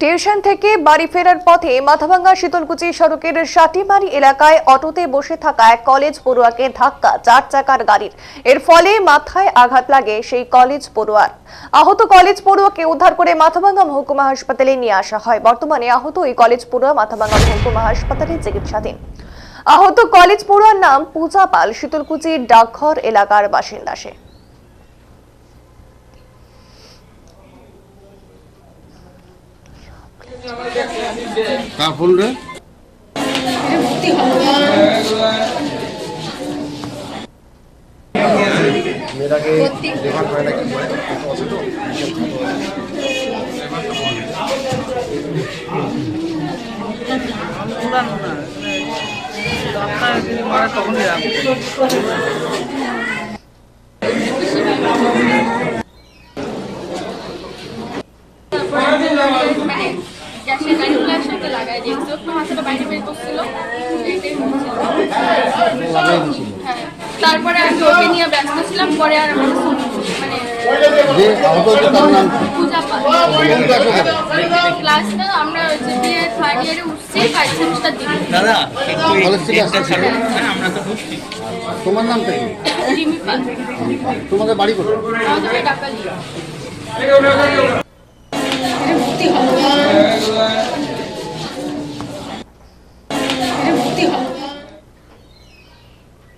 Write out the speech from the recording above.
Tuition থেকে বাড়ি ফেরার পথে মাথাভাঙ্গা শীতলকুচি সড়কের সাটিমারি এলাকায় অটোতে বসে থাকা এক কলেজ পড়ুয়াকে ধাক্কা, চার চাকার গাড়ির। এর ফলে মাথায় আঘাত লাগে সেই কলেজ পড়ুয়ার। আহত কলেজ পড়ুয়াকে উদ্ধার করে মাথাভাঙ্গা মহকুমা হাসপাতালে নিয়ে আসা হয়। বর্তমানে আহত ওই কলেজ পড়ুয়া মাথাভাঙ্গা মহকুমা হাসপাতালে চিকিৎসাধীন। আহত কলেজ পড়ুয়ার নাম পূজা পাল, শীতলকুচি ডাকঘর এলাকার বাসিন্দা সে। কার ফোন রে? মেয়েটাকে করে তো পুরানো না আপনার যদি মারা তখনই বাইরে বের করছিল। তারপরে আমি ওকে নিয়ে ব্যস্ত ছিলাম পরে আর আমার মানে যে আহত হয়েছে তার নাম কি? পূজা পাল। কোন ক্লাসটা আমরা হচ্ছে বিয়ে থার্ড ইয়ারে উঠছি ফাইভ সেমিস্টার দিন দাদা কলেজ থেকে আসছে হ্যাঁ আমরা তো বুঝছি তোমার নামটা কি? রিমি পাল। তোমাদের বাড়ি কোথায়? আমাদের ডাকালি হবে